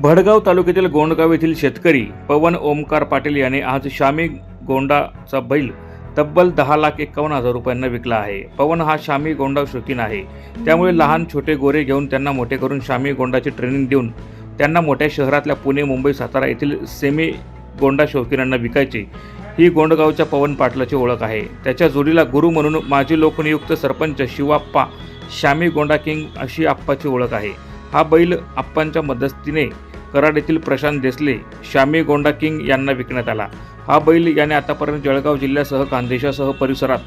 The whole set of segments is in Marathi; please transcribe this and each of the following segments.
भडगाव तालुक्यातील गोंडगाव येथील शेतकरी पवन ओमकार पाटील याने आज शामी गोंडाचा बैल तब्बल दहा लाख एकावन्न हजार रुपयांना विकला आहे. पवन हा शामी गोंडा शौकीन आहे. त्यामुळे लहान छोटे गोरे घेऊन त्यांना मोठे करून शामी गोंडाची ट्रेनिंग देऊन त्यांना मोठ्या शहरातल्या पुणे मुंबई सातारा येथील सेमी गोंडा शौकीनांना विकायची. ही गोंडगावच्या पवन पाटलाची ओळख आहे. त्याच्या जोडीला गुरु म्हणून माजी लोकनियुक्त सरपंच शिवाप्पा शामी गोंडा किंग अशी आप्पाची ओळख आहे. हा बैल आप्पांच्या मध्यस्थीने कराड येथील प्रशांत देसले श्यामी गोंडा किंग यांना विकण्यात आला. हा बैल याने आतापर्यंत जळगाव जिल्ह्यासह खानदेशासह परिसरात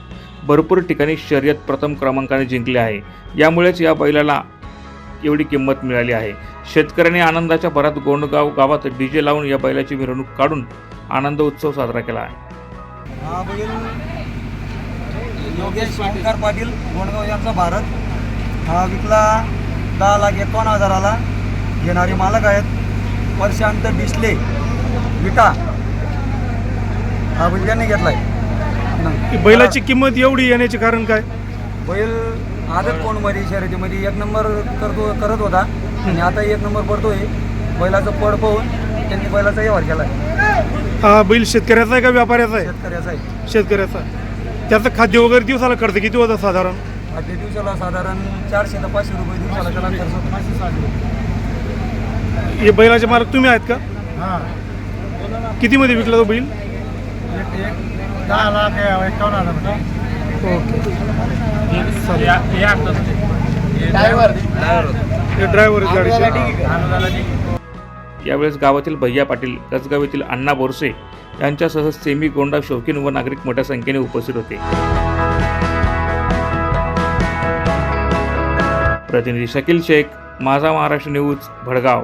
भरपूर ठिकाणी शर्यत प्रथम क्रमांकाने जिंकले आहे. यामुळेच या बैलाला एवढी किंमत मिळाली आहे. शेतकऱ्यांनी आनंदाच्या भरात गोंडगाव गावात डीजे लावून या बैलाची मिरवणूक काढून आनंद उत्सव साजरा केला आहे. हा बैल योगेश ओंकार पाटील गोंडगाव यांचा भारत. हा विकला दहा लाख एकावन्न हजाराला. घेणारे मालक आहेत. प्रशांत डिसले विटा. हा बैल त्यांनी घेतलाय. ही. बैलाची किंमत एवढी येण्याचे कारण काय? बैल आदत कोणमध्ये? शर्यतीमध्ये एक नंबर करतो करत होता. आणि आता एक नंबर पडतोय. बैलाचं पड पाहून त्यांनी बैलाचा व्यवहार केला हा बैल शेतकऱ्याचा आहे का व्यापाऱ्याचा आहे? शेतकऱ्याचा आहे. शेतकऱ्याचा. त्याचं खाद्य वगैरे दिवसाला खर्च किती होता साधारण? आजच्या दिवसाला साधारण चारशे ते पाचशे रुपये दिवसाला त्याला खर्च. हे बैलाचे मालक तुम्ही आहेत का? हां. कितीमध्ये विकला तो बैल? एक एक दहा लाख एकावन्न हजार हे ड्रायव्हर गाडीचे. यावेळेस गावातील भैया पाटील कसगाव येथील अण्णा बोरसे यांच्यासह सेमी गोंडा शौकीन व नागरिक मोठ्या संख्येने उपस्थित होते. प्रतिनिधी शकील शेख माझा महाराष्ट्र न्यूज भडगाव.